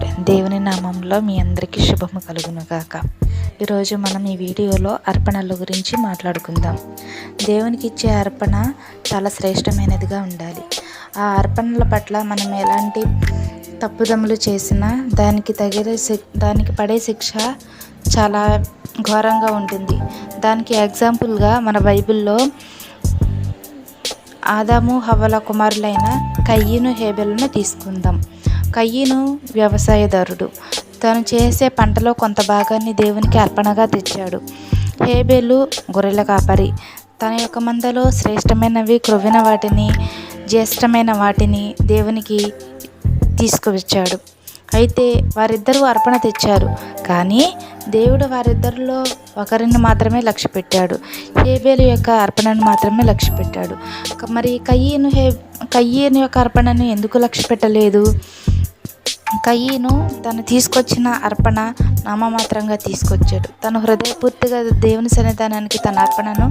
దేవుని నామంలో మీ అందరికీ శుభము కలుగును గాక ఈరోజు మనం ఈ వీడియోలో అర్పణల గురించి మాట్లాడుకుందాం. దేవునికి ఇచ్చే అర్పణ చాలా శ్రేష్టమైనదిగా ఉండాలి. ఆ అర్పణల పట్ల మనం ఎలాంటి తప్పుదమ్ములు చేసినా దానికి తగిన శి- దానికి పడే శిక్ష చాలా ఘోరంగా ఉంటుంది. దానికి ఎగ్జాంపుల్గా మన బైబిల్లో ఆదాము హవ్వల కుమారులైన కయ్యను హేబెలను తీసుకుందాం. కయ్యను వ్యవసాయదారుడు. తను చేసే పంటలో కొంత భాగాన్ని దేవునికి అర్పణగా తెచ్చాడు. హేబెలు గొర్రెల కాపరి. తన యొక్క మందలో శ్రేష్టమైనవి క్రొవ్విన వాటిని జ్యేష్టమైన వాటిని దేవునికి తీసుకువచ్చాడు. అయితే వారిద్దరూ అర్పణ తెచ్చారు. కానీ దేవుడు వారిద్దరిలో ఒకరిని మాత్రమే లక్ష్య పెట్టాడు. హేబేలు యొక్క అర్పణను మాత్రమే లక్ష్య పెట్టాడు. మరి కయ్యను హే కయ్యను యొక్క అర్పణను ఎందుకు లక్ష్య పెట్టలేదు? కయ్యను తను తీసుకొచ్చిన అర్పణ నామమాత్రంగా తీసుకొచ్చాడు. తను హృదయపూర్తిగా దేవుని సన్నిధానానికి తన అర్పణను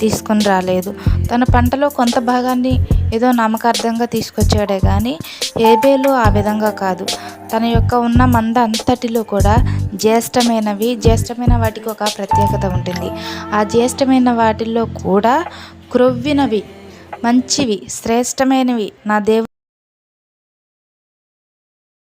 తీసుకొని రాలేదు. తన పంటలో కొంత భాగాన్ని ఏదో నామకార్థంగా తీసుకొచ్చాడే కానీ ఏబేలు ఆ విధంగా కాదు. తన యొక్క ఉన్న మంద అంతటిలో కూడా జ్యేష్టమైనవి జ్యేష్టమైన వాటికి ఒక ప్రత్యేకత ఉంటుంది. ఆ జ్యేష్టమైన వాటిల్లో కూడా క్రొవ్వినవి మంచివి శ్రేష్టమైనవి నా దేవు